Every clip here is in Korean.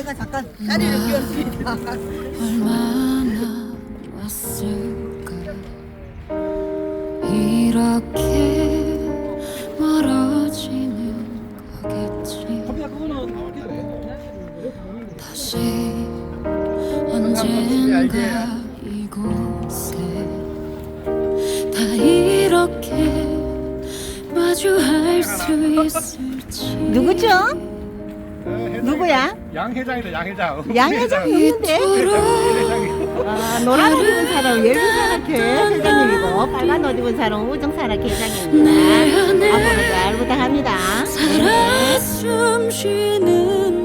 잠깐 다리를 끼웠습니다. 얼마나 왔을까? 이렇게 멀어지는 거겠지. 다시 언젠가 이곳에 다 이렇게 마주할 수 있을지. 누구죠? 누구야? 양 회장이다 양 회장. 양 회장 있는데? 아, 노란 옷 입은 사람은 열리사랑회 회장님이고 빨간 옷 입은 사람은 우정사랑회 회장님입니다. 앞으로 잘 부탁합니다. 살아 숨 쉬는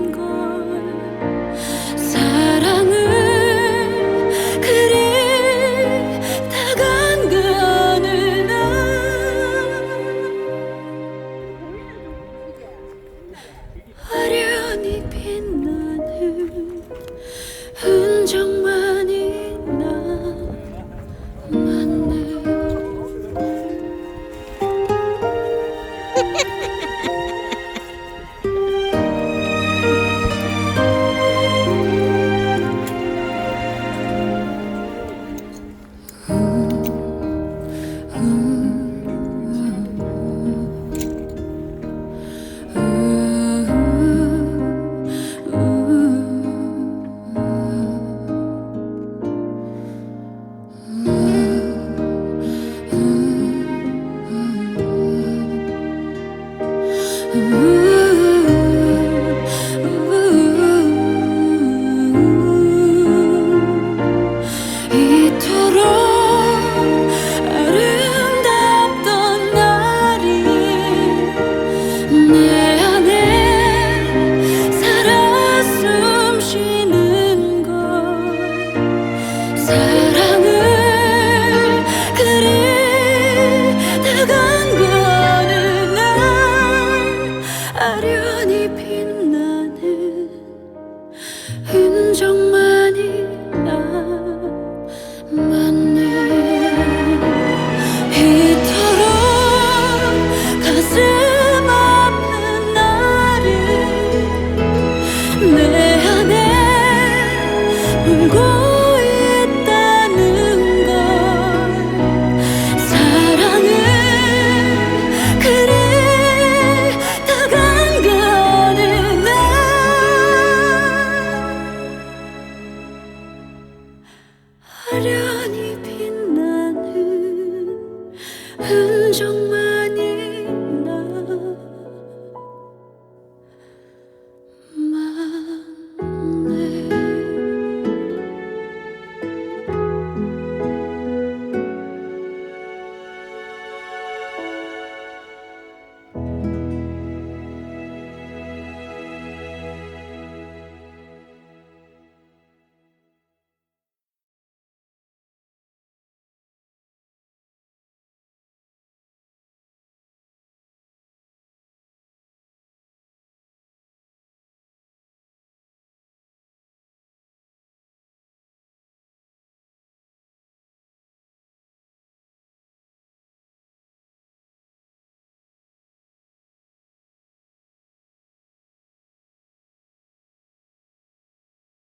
사랑을 그리 다간 그 어느 날 아련히 빛나는 흔적만이 남았네 이토록 가슴 아픈 나를 내 안에 울고